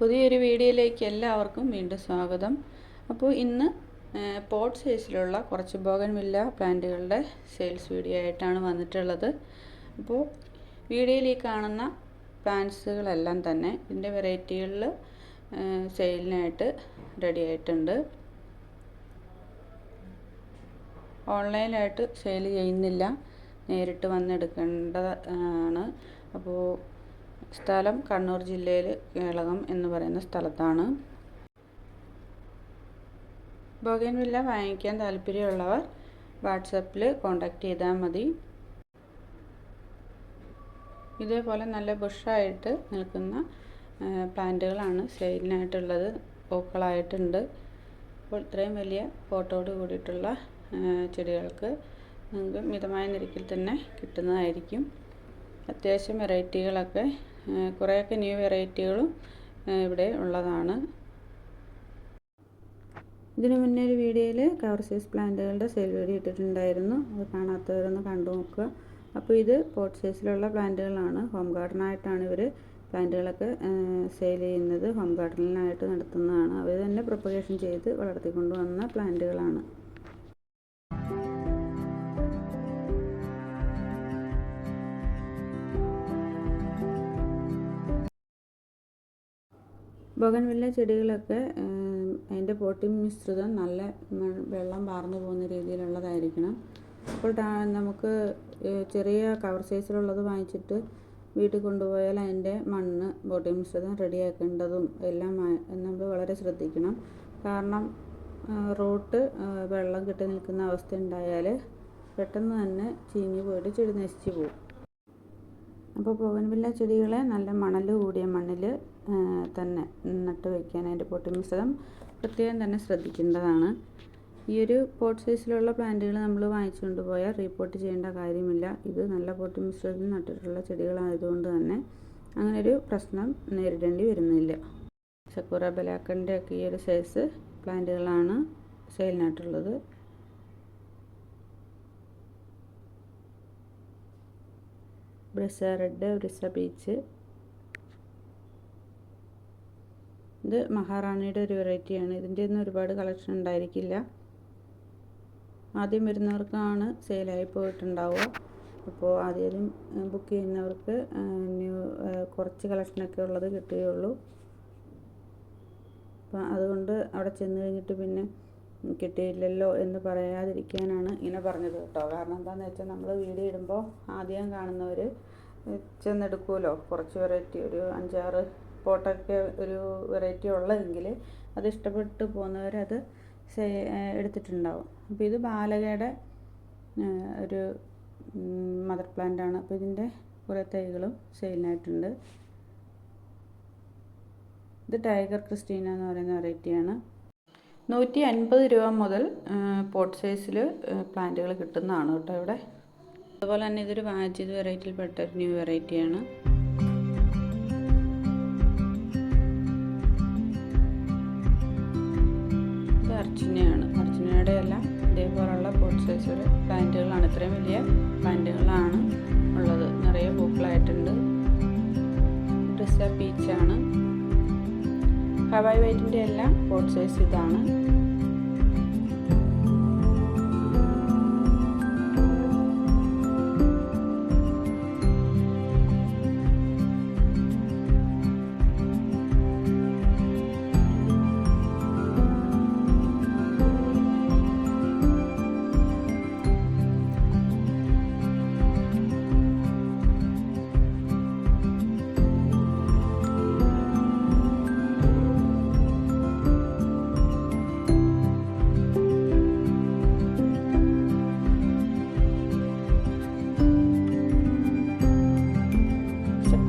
പുതിയൊരു വീഡിയോയിലേക്ക് എല്ലാവർക്കും വീണ്ടും സ്വാഗതം. അപ്പോൾ ഇന്ന് പോട്ട് സൈസിലുള്ള കുറച്ച് ബോഗൻവില്ല പ്ലാന്റുകളുടെ സെയിൽസ് വീഡിയോ ആയിട്ടാണ് വന്നിട്ടുള്ളത്. അപ്പോൾ വീഡിയോയിൽ ഈ കാണുന്ന പ്ലാന്റ്സുകളെല്ലാം തന്നെ ഇതിന്റെ വെറൈറ്റികളിൽ സെയിലിനായിട്ട് റെഡി ആയിട്ടുണ്ട്. ഓൺലൈനായിട്ട് സെയിൽ ചെയ്യുന്നില്ല. നേരിട്ട് വന്നെടുക്കേണ്ടതാണ്. അപ്പോൾ സ്ഥലം കണ്ണൂർ ജില്ലയിൽ കേളകം എന്ന് പറയുന്ന സ്ഥലത്താണ്. ബോഗൻവില്ല വാങ്ങിക്കാൻ താല്പര്യമുള്ളവർ വാട്സപ്പിൽ കോണ്ടാക്ട് ചെയ്താൽ മതി. ഇതേപോലെ നല്ല ബുഷായിട്ട് നിൽക്കുന്ന പ്ലാന്റുകളാണ് സെയിലിനായിട്ടുള്ളത് പൂക്കളായിട്ടുണ്ട്. അപ്പോൾ ഇത്രയും വലിയ ഫോട്ടോട് കൂടിയിട്ടുള്ള ചെടികൾക്ക് നിങ്ങൾക്ക് മിതമായ നിരക്കിൽ തന്നെ കിട്ടുന്നതായിരിക്കും. അത്യാവശ്യം വെറൈറ്റികളൊക്കെ കുറേയൊക്കെ ന്യൂ വെറൈറ്റികളും ഇവിടെ ഉള്ളതാണ്. ഇതിനു മുന്നേ ഒരു വീഡിയോയിൽ കവർ സൈസ് പ്ലാന്റുകളുടെ സെയിൽ വീഡിയോ ഇട്ടിട്ടുണ്ടായിരുന്നു. അത് കാണാത്തവരൊന്ന് കണ്ടു നോക്കുക. അപ്പോൾ ഇത് പോട്ട് സൈസിലുള്ള പ്ലാന്റുകളാണ്. ഹോം ഗാർഡനായിട്ടാണ് ഇവർ പ്ലാന്റുകളൊക്കെ സെയിൽ ചെയ്യുന്നത്. ഹോം ഗാർഡനിലായിട്ട് നടത്തുന്നതാണ്. അവർ തന്നെ പ്രൊപ്പഗേഷൻ ചെയ്ത് വളർത്തിക്കൊണ്ടുവന്ന പ്ലാന്റുകളാണ്. ബോഗൻവില്ല ചെടികളൊക്കെ അതിന്റെ പോട്ടിംഗ് മിശ്രിതം നല്ല വെള്ളം വാർന്നു പോകുന്ന രീതിയിലുള്ളതായിരിക്കണം. അപ്പോൾ നമുക്ക് ചെറിയ കവർ സൈസിലുള്ളത് വാങ്ങിച്ചിട്ട് വീട്ടിൽ കൊണ്ടുപോയാൽ അതിന്റെ മണ്ണ് പോട്ടിംഗ് മിശ്രിതം റെഡിയാക്കേണ്ടതും എല്ലാം നമ്മൾ വളരെ ശ്രദ്ധിക്കണം. കാരണം റോട്ട് വെള്ളം കെട്ടി നിൽക്കുന്ന അവസ്ഥ ഉണ്ടായാൽ പെട്ടെന്ന് തന്നെ ചീഞ്ഞു പോയിട്ട് ചെടി നശിച്ചു പോകും. അപ്പോൾ പോകൻപില്ല ചെടികളെ നല്ല മണൽ കൂടിയ മണ്ണിൽ തന്നെ നട്ട് വയ്ക്കാൻ അതിന്റെ പോട്ടി മിശ്രിതം പ്രത്യേകം തന്നെ ശ്രദ്ധിക്കേണ്ടതാണ്. ഈ ഒരു പോട്ട് സൈസിലുള്ള പ്ലാന്റുകൾ നമ്മൾ വാങ്ങിച്ചുകൊണ്ട് പോയാൽ റീപോർട്ട് ചെയ്യേണ്ട കാര്യമില്ല. ഇത് നല്ല പോട്ടി മിശ്രിതത്തിൽ നട്ടിട്ടുള്ള ചെടികളായതുകൊണ്ട് തന്നെ അങ്ങനൊരു പ്രശ്നം നേരിടേണ്ടി വരുന്നില്ല. സക്കൂറ ബലാക്കന്റെ ഒക്കെ ഈ ഒരു സൈസ് പ്ലാന്റുകളാണ് സെയിലിനായിട്ടുള്ളത് ബ്രിസ റെഡ് ബ്രിസ പീച്ച് ഇത് മഹാറാണിയുടെ ഒരു വെറൈറ്റിയാണ്. ഇതിന്റെ ഒന്നും ഒരുപാട് കളക്ഷൻ ഉണ്ടായിരിക്കില്ല. ആദ്യം വരുന്നവർക്കാണ് സെയിലായി പോയിട്ടുണ്ടാവുക. അപ്പോൾ ആദ്യം ബുക്ക് ചെയ്യുന്നവർക്ക് ന്യൂ കുറച്ച് കളക്ഷനൊക്കെ ഉള്ളത് കിട്ടുകയുള്ളൂ. അപ്പം അതുകൊണ്ട് അവിടെ ചെന്ന് കഴിഞ്ഞിട്ട് പിന്നെ കിട്ടിയില്ലല്ലോ എന്ന് പറയാതിരിക്കാനാണ് ഇങ്ങനെ പറഞ്ഞത് കേട്ടോ. കാരണം എന്താണെന്ന് വെച്ചാൽ നമ്മൾ വീഡിയോ ഇടുമ്പോൾ ആദ്യം കാണുന്നവർ ചെന്നെടുക്കുമല്ലോ. കുറച്ച് വെറൈറ്റി ഒരു അഞ്ചാറ് പോട്ടൊക്കെ ഒരു വെറൈറ്റി ഉള്ളതെങ്കിൽ അത് ഇഷ്ടപ്പെട്ട് പോകുന്നവരത് എടുത്തിട്ടുണ്ടാവും. അപ്പോൾ ഇത് ബാലകയുടെ ഒരു മദർ പ്ലാന്റ് ആണ്. അപ്പോൾ ഇതിന്റെ കുറേ തൈകളും സെയിലിനായിട്ടുണ്ട് ഇത് ടൈഗർ ക്രിസ്റ്റീന എന്ന് പറയുന്ന വെറൈറ്റിയാണ് നൂറ്റി അൻപത് രൂപ മുതൽ പോട്ട് സൈസിൽ പ്ലാന്റുകൾ കിട്ടുന്നതാണ് കേട്ടോ ഇവിടെ. അതുപോലെ തന്നെ ഇതൊരു വാജിത് വെറൈറ്റിയിൽപ്പെട്ട ഒരു ന്യൂ വെറൈറ്റിയാണ് എല്ലാം ഇതേപോലുള്ള പോട്ട് സൈസ് ഒരു പ്ലാന്റുകളാണ് ഇത്രയും വലിയ പ്ലാന്റുകളാണ് ഉള്ളത്. നിറയെ പൂക്കളായിട്ടുണ്ട്. ഡ്രിസ പീച്ചാണ് ഹവായ് വൈറ്റിന്റെ എല്ലാം പോട്ട് സൈസ് ഇതാണ്.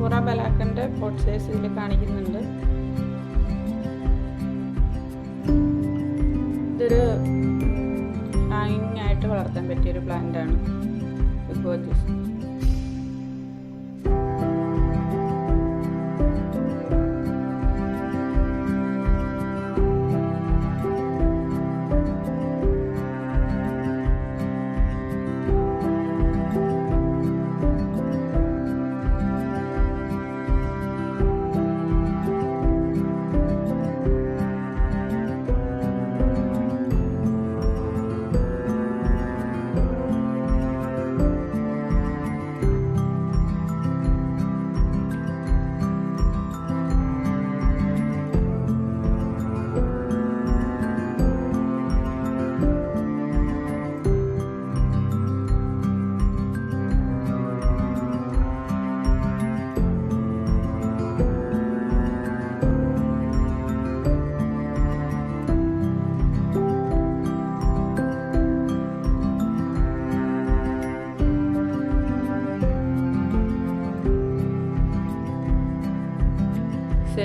സക്കൂറ ബലാക്കന്റെ പോട്ട് ഇതിൽ കാണിക്കുന്നുണ്ട്. ഇതൊരു ഹാങ്ങിങ് ആയിട്ട് വളർത്താൻ പറ്റിയൊരു പ്ലാന്റ് ആണ്. ഗോജസ്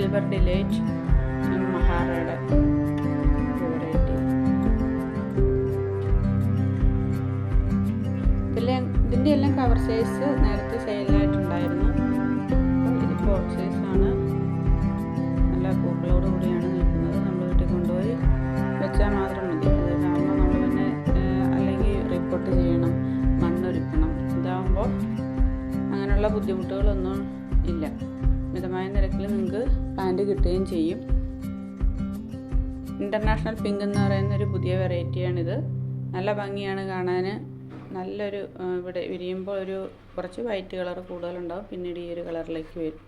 സിൽവർ ഡിലേറ്റ് മഹാറയുടെ വെറൈറ്റി ഇതിലെ ഇതിന്റെ എല്ലാം കവർ സൈസ് നേരത്തെ സെയിലായിട്ടുണ്ടായിരുന്നു ഇത് ഫോർ സൈസാണ് നല്ല പൂക്കളോട് കൂടിയാണ് നിൽക്കുന്നത്. നമ്മൾ വീട്ടിൽ കൊണ്ടുപോയി വെച്ചാൽ മാത്രം മതി. കാരണം നമ്മൾ പിന്നെ അല്ലെങ്കിൽ റിപ്പോർട്ട് ചെയ്യണം മണ്ണൊരുക്കണം. ഇതാകുമ്പോൾ അങ്ങനെയുള്ള ബുദ്ധിമുട്ടുകളൊന്നും ഇല്ല. നിരക്കിൽ നിങ്ങൾക്ക് പാന്റ് കിട്ടുകയും ചെയ്യും. ഇന്റർനാഷണൽ പിങ്ക് എന്ന് പറയുന്ന ഒരു പുതിയ വെറൈറ്റിയാണിത് നല്ല ഭംഗിയാണ് കാണാൻ നല്ലൊരു ഇവിടെ വിരിയുമ്പോൾ ഒരു കുറച്ച് വൈറ്റ് കളർ കൂടുതലുണ്ടാവും. പിന്നീട് ഈ ഒരു കളറിലേക്ക് വരും.